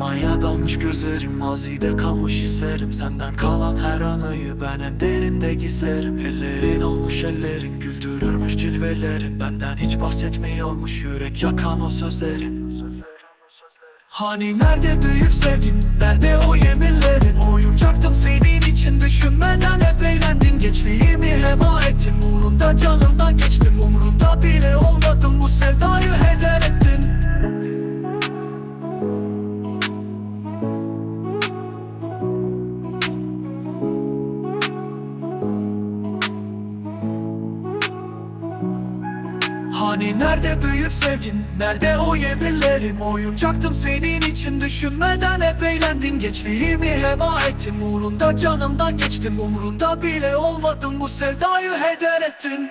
Aya dalmış gözlerim Mazide kalmış izlerim. Senden kalan her anıyı ben en derinde gizlerim. Ellerin olmuş ellerin Güldürürmüş cilvelerin Benden hiç bahsetmiyormuş Yürek yakan o sözlerin Hani nerede büyük sevgin, nerede o yeminlerin? Oyuncaktım sevdiğin için düşünmeden hep eğlendin. Gençliğimi heba ettim, uğrunda canımdan Hani nerede büyük sevgin, nerede o yeminlerim? Oyuncaktım sevdiğin için. Düşünmeden hep eğlendin Gençliğimi heba ettim, uğrunda canımdan geçtim. Umrunda bile olmadım, bu sevdayı heder ettin